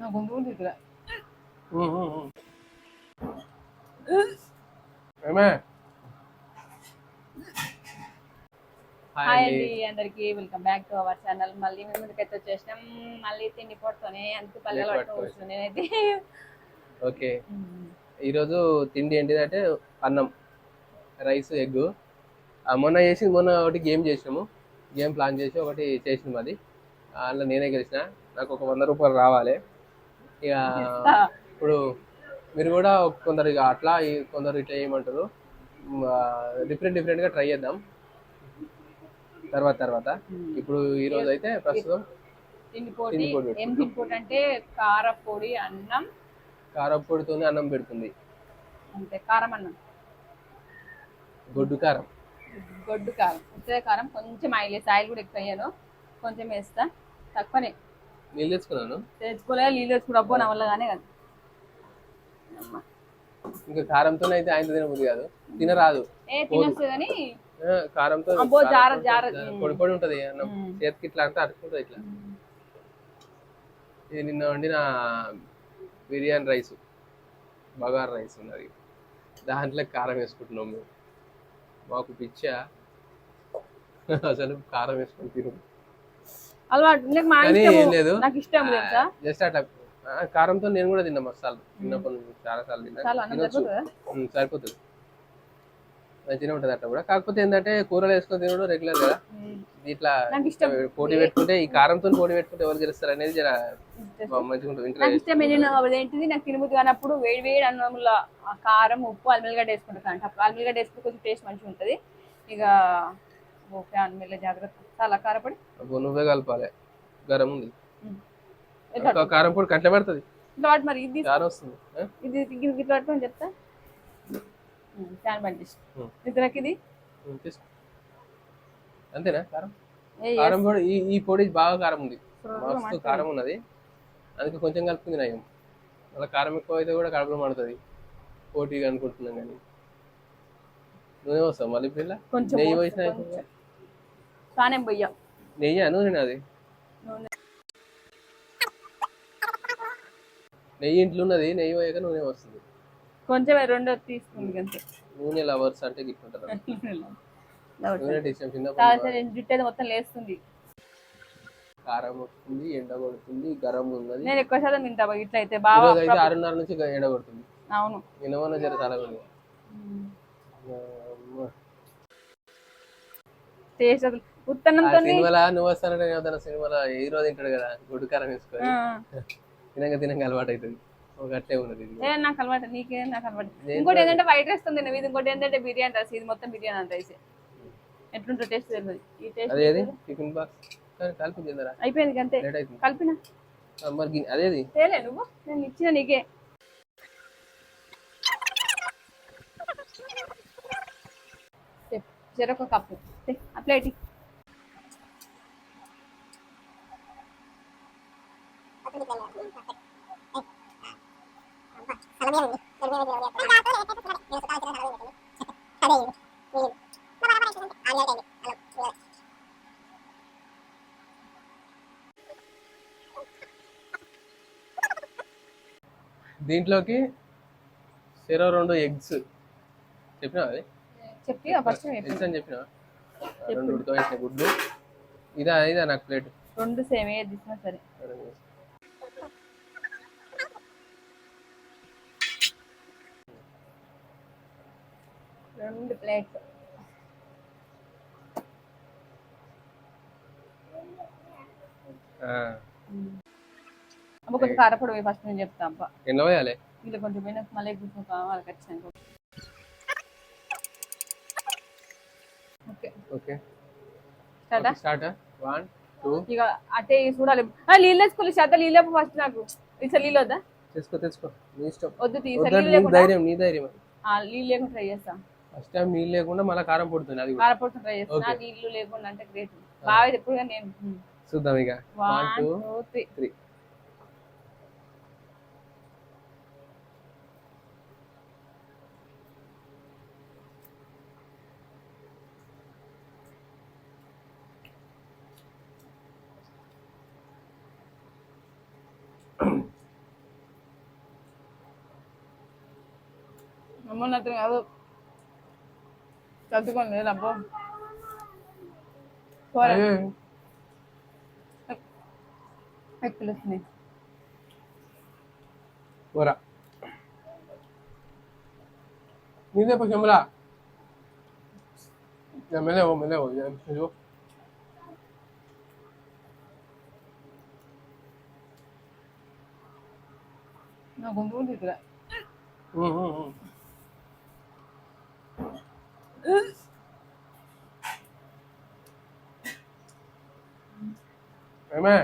నా గొంతు ఇక్కడ ఏమే హాయ్ అండి. అందరికి welcome back to our channel. మళ్ళీ మేము ముందుకైతే వచ్చేసినాం. మళ్ళీ తిండి పొడుతోనే అందుకు పల్లెలు. కూర్చుని నేనైతే. ఓకే. ఈరోజు తిండి ఏంటిదంటే అన్నం రైస్ ఎగ్. మొన్న చేసి మొన్న ఒకటి గేమ్ చేసినాము. గేమ్ ప్లాన్ చేసి ఒకటి చేసినాం అది. అందులో నేనే గెలిచిన. నాకు ఒక వంద రూపాయలు రావాలి. ఇక. ఇప్పుడు మీరు కూడా కొందరు ఇక అట్లా కొందరు ఇట్లా చేయమంటారు డిఫరెంట్ డిఫరెంట్గా ట్రై చేద్దాం. తర్వాత తర్వాత. ఇప్పుడు ఈ రోజు అయితే ప్రస్తుతం తిండి పొడి తిండి పొడి ఏం తిండి పొడి అంటే కారపొడి అన్నం. కారపొడితోనే అన్నం పెడుతుంది. అంతే కారం అన్నం. గొడ్డు కారం. గొడ్డు కారం. ఉత్తర కారం కొంచెం ఆయిల్ వేసి ఆయిల్ కూడా ఎక్కువ అయ్యాను కొంచెం వేస్తా. తక్కువనే. నీళ్ళు తెచ్చుకున్నాను. తెచ్చుకోలే నీళ్ళు తెచ్చుకుని అబ్బో నా వల్ల కానీ కాదు. ఇంకా కారంతో అయితే ఆయన తినబుద్ది కాదు. తినరాదు. ఏ తినొచ్చు కానీ కారంతో అబ్బో, జార, జార. పొడి పొడి ఉంటది అన్నం. చేతికి ఇట్లా అంటే అడుకుంటుంది ఇట్లా. ఇది నిన్న వండిన బిర్యానీ రైస్. బగార్ రైస్ ఉన్నది. దాంట్లో కారం వేసుకుంటున్నాం మేము. మాకు పిచ్చా. అసలు కారం వేసుకుని తిను అలవాటు. నాకు లేదు. ఇష్టం జస్ట్ అట్లా. కారంతో నేను కూడా తిన్నా మసాలు. చిన్నప్పటి నుంచి చాలా సార్లు తిన్నా. సరిపోతుందా? మంచిగా ఉంటుంది అట్లా కూడా. కాకపోతే ఏంటంటే కూరలు వేసుకొని తినడం రెగ్యులర్ కదా. ఇట్లా నాకు ఇష్టం. పోటీ పెట్టుకుంటే ఈ కారంతో పోటీ పెట్టుకుంటే ఎవరు గెలుస్తారు అనేది జర మంచిగా ఉంటుంది. నాకు తినబుద్ధి కానప్పుడు వేడి వేడి అన్నంలో ఆ కారం ఉప్పు అల్మిల్గడ్డ వేసుకుంటాను. అంటే అప్పుడు అల్మిల్గడ్డ వేసుకుంటే కొంచెం టేస్ట్ మంచిగా ఉంటుంది. ఇక ఓకే అల్మిల్గ జాగ్రత్త. చాలా కారపడి నువ్వే కలపాలి. గరం ఉంది. కారం పొడి కట్ల పడుతుంది? ఇట్లా వాడు మరి ఇది కారం వస్తుంది? ఇది ఇది ఇట్లా పట్టుకొని చెప్తా. చాలా బంద్ చేసి ఇది? ఉమ్, తీసుకో. అంతేనా? కారం? కారం పొడి ఈ ఈ పొడి బాగా కారం ఉంది. మస్తు కారం ఉన్నది. అందుకే కొంచెం కలుపుకుంది నయం. మళ్ళీ కారం ఎక్కువ అయితే కూడా కడుపులో పడుతుంది పోటీగా అనుకుంటున్నాం కానీ. నూనె వస్తాం మళ్ళీ పిల్ల నెయ్యి పోసిన. కానేం పొయ్యా నెయ్యి నూనె అది నెయ్యి ఇంట్లో ఉన్నది నెయ్యి పోయాక నూనె వస్తుంది కొంచెం రెండో తీసుకుంది అంతే నూనె లవర్స్ అంటే గిట్టుంటారు నూనె ఇష్టం చిన్నప్పుడు కావాల్సిన జుట్టు అయితే మొత్తం లేస్తుంది కారం వస్తుంది ఎండ కొడుతుంది గరం ఉన్నది నేను ఎక్కువ శాతం తింటా ఇట్లా అయితే బాగా ఆరున్నర నుంచి ఎండ కొడుతుంది అవును నిన్నమన్న జర చాలా టేస్ట్ అసలు ఉత్తన్నంతో సినిమాలో? నువ్వు వస్తానంటే నేను సినిమాలో? హీరో తింటాడు కదా గుడ్డు కారం వేసుకొని. తినక తినక అలవాటు అవుతుంది నాకు అలవాటు నీకే నాకు అలవాటు. ఇంకోటి ఏంటంటే వైట్ రైస్తో తినవి ఇంకోటి ఏంటంటే బిర్యానీ రైస్ ఇది మొత్తం బిర్యానీ రైస్ ఎట్లుంటో టేస్ట్ తెలియదు ఈ టేస్ట్ టిఫిన్ బాక్స్? కలిపి తిందరా? అయిపోయింది అంతే కలిపిన? మరి అదేది? తేలే నువ్వు. నేను ఇచ్చిన నీకే. చెరొక కప్పు. ఆ ప్లేట్ దీంట్లోకి చెరో రెండు ఎగ్స్ చెప్పినా అది చెప్పి ఫస్ట్ ఎగ్స్ అని చెప్పినా. రెండు ఉడకవేసిన గుడ్లు. ఇదా ఇదా నాకు ప్లేట్. రెండు సేమ్ ఏది తీసుకున్నా సరే. రెండు ప్లేట్స్ అమ్మ కొంచెం కారపొడి వేయి ఫస్ట్ నేను చెప్తా అబ్బా. ఎన్న పోయాలి ఇలా కొంచెం పోయినా మళ్ళీ కూర్చొని కావాలి ఖచ్చితంగా. ఓకే. ఓకే. స్టార్టా స్టార్ట్ వన్ టూ ఇక అటే చూడాలి. నీళ్ళు వేసుకోవాలి శాత నీళ్ళు ఫస్ట్ నాకు. ఇసలు నీళ్ళు వద్దా? తెచ్చుకో తెచ్చుకో. నీ ఇష్టం. వద్దు తీసా వద్దంటే నీళ్ళు నీ ధైర్యం నీ ధైర్యం. నీళ్ళు లేకుండా ట్రై చేస్తాం. ఫస్ట్ టైం నీళ్ళు లేకుండా మళ్ళీ కారం పొడుతుంది అది కారం పొడుతుంది ట్రై చేస్తున్నా. నీళ్ళు లేకుండా అంటే గ్రేట్. బాగా ఎప్పుడు నేను చూద్దాం ఇక. వన్ టూ త్రీ అమ్మ నాతో కాదు. చదువుకోండి లేదబ్బో కూర ఎక్కువ వస్తున్నాయి కూర నీదే పక్షంలా Ya me leo, me leo, ya me leo. నా గొంతు కూడా ఇక్కడ Mm, mm, mm. ఏమే?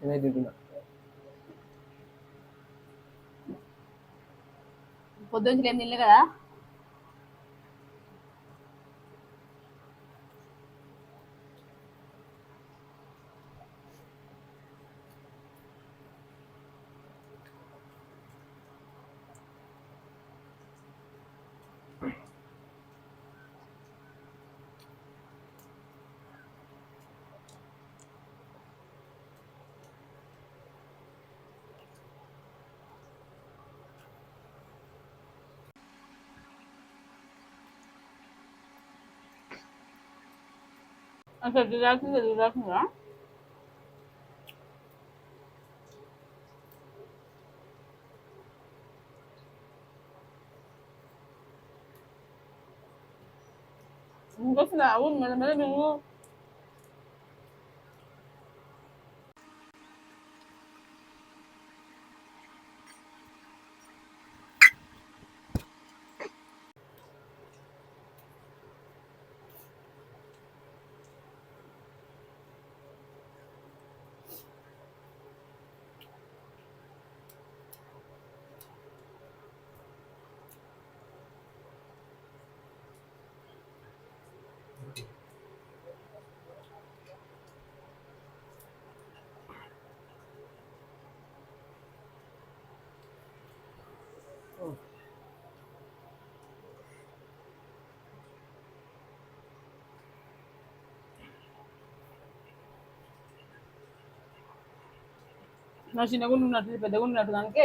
నేనే తింటున్నా? పొద్దున్న ఏం తినలే కదా? అసలు రిలాక్సింగ్ రిలాక్సింగ్ ఇంకొస్తుంది అవును మెల్ల మెల్ల నువ్వు నా చిన్నగా ఉన్నట్టు పెద్దగా ఉన్నట్టు దానికి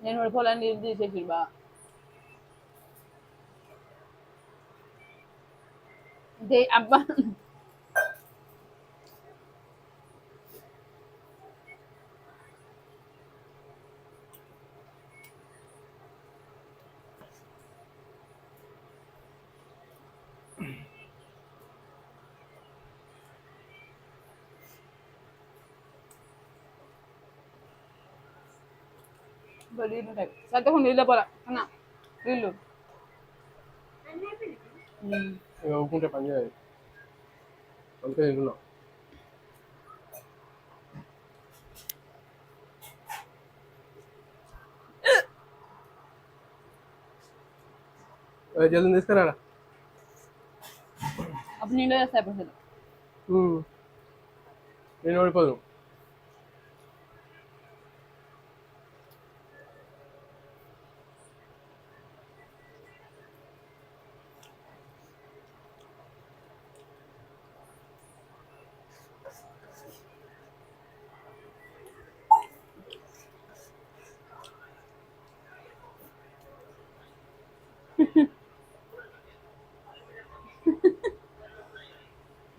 నేను పడిపోవాలని నీళ్ళు తీసేసి బా దే అబ్బా నీళ్ళు ఉంటాయి సత్తకు నీళ్ళ పోరా. అన్న నీళ్ళు. ఊపుకుంటే పని చేయాలి అందుకే తింటున్నా జల్దీ తీసుకురాడా అప్పుడు వేస్తాయి అప్పుడు నేను ఓడిపోదు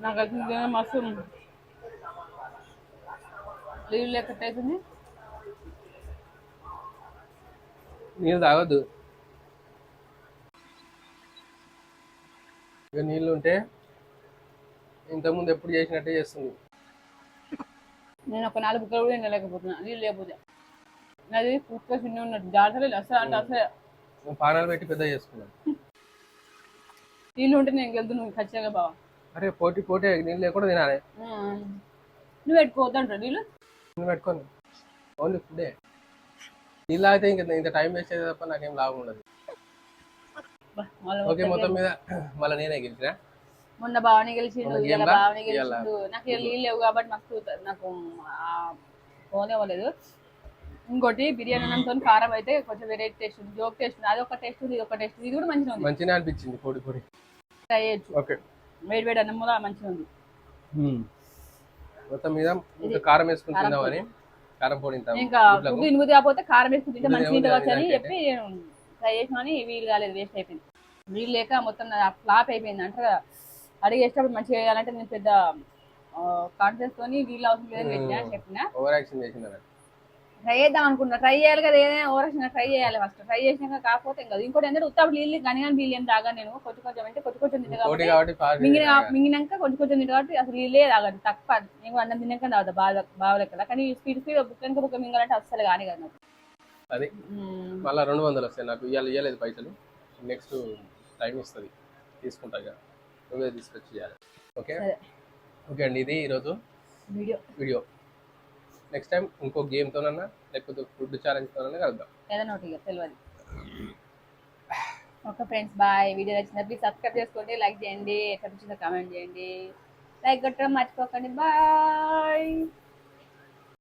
నాకు అది మస్తు నీళ్ళు లెక్క అవుతుంది నీళ్ళు తాగొద్దు. ఇక నీళ్ళు ఉంటే ఇంతకుముందు ఎప్పుడు చేసినట్టే చేస్తుంది. నేను ఒక నాలుగు బుక్కలు కూడా నిండలేకపోతున్నా నీళ్ళు లేకపోతే. నాది కుక్క చిన్న ఉన్నట్టు. జాగ్రత్తలేదు అసలు అంటే అసలు. పానాలు పెట్టి పెద్ద చేసుకున్నాం నీళ్ళు ఉంటే నేను వెళ్తు నువ్వు ఖచ్చితంగా బావా. అరే పోటీ పోటీ నీళ్ళు లేకుండా తినాలి. నువ్వు పెట్టుకోవద్దంటారు నీళ్ళు? నువ్వు పెట్టుకోను. ఓన్లీ ఫుడే నీళ్ళు తాగితే ఇంక ఇంత టైం వేస్ట్ అయితే తప్ప నాకేం లాభం ఉండదు. ఓకే మొత్తం మీద. మళ్ళీ నేనే గెలిచిన? మొన్న బావని గెలిచిండు ఇలా ఇవాళ. గెలిచిండు. నాకు నీళ్ళు లేవు కాబట్టి మస్తు నాకు ఫోన్ ఇవ్వలేదు. ఇంకోటి బిర్యానీ అన్నంతో కారం అయితే కొంచెం వెరైటీ టేస్ట్ ఉంది. జోక్ టేస్ట్ ఉంది. అది ఒక టేస్ట్ ఉంది ఇది ఒక టేస్ట్ ఇది కూడా మంచిగా ఉంది. మంచిగా అనిపించింది. పొడి పొడి. ట్రై చేయొచ్చు. ఓకే. వేడి వేడి అన్నం కూడా మంచిగా ఉంది మొత్తం మీద ఇంకా కారం వేసుకుని తిందామని కారం పొడి ఇంకా. ఫుడ్ ఇనుముది కాకపోతే కారం వేసుకుని తింటే తింటవచ్చు అని దానికంటే? చెప్పి ట్రై చేసిన అని వీలు కాలేదు వేస్ట్ అయిపోయింది వీలు లేక మొత్తం ఫ్లాప్ అయిపోయింది అంటే అడిగేటప్పుడు మంచిగా వేయాలంటే నేను పెద్ద కాన్ఫిడెన్స్ తోని వీలు అవసరం లేదని చెప్పిన ఓవర్ యాక్షన్ చేసింది. ట్రై చేద్దాం అనుకున్నా. ట్రై చేయాలి కదా ఏదైనా ఓరక్షణ ట్రై చేయాలి ఫస్ట్ ట్రై చేసినాక కాకపోతే ఇంకా ఇంకోటి ఏంటంటే ఉత్తప్పుడు నీళ్ళు కానీ కానీ నీళ్ళు ఏం తాగా నేను. కొంచెం కొంచెం అంటే కొంచెం కొంచెం తింటా పోటీ కాబట్టి కాబట్టి ఫాస్ట్ మింగిన మింగినాక కొంచెం కొంచెం తింటా కాబట్టి అసలు నీళ్ళే తాగదు తక్కువ నేను అన్నం తిన్నాక తాగుతా బాగా కదా కానీ స్పీడ్ స్పీడ్ బుక్క బుక్క మింగాలంటే అస్సలు కానీ కదా నాకు. అది. మళ్ళీ రెండు వందలు వస్తాయి నాకు. ఇవాళ ఇవ్వలేదు పైసలు. నెక్స్ట్ టైం ఇస్తుంది తీసుకుంటా ఇక. నువ్వే తీసుకొచ్చి ఇవ్వాలి ఓకే. ఓకే అండి ఇది ఈరోజు వీడియో వీడియో నెక్స్ట్ టైం ఇంకో గేమ్తోనన్నా లేకపోతే ఫుడ్ ఛాలెంజ్తోనన్నా కలుద్దాం. ఏదైనా ఒకటి తెలియదు ఓకే ఫ్రెండ్స్ బాయ్ వీడియో నచ్చిన ప్లీజ్ సబ్స్క్రైబ్ చేసుకోండి లైక్ చేయండి ఎట్లా నచ్చిందో కామెంట్ చేయండి. లైక్ కొట్టడం మర్చిపోకండి. బాయ్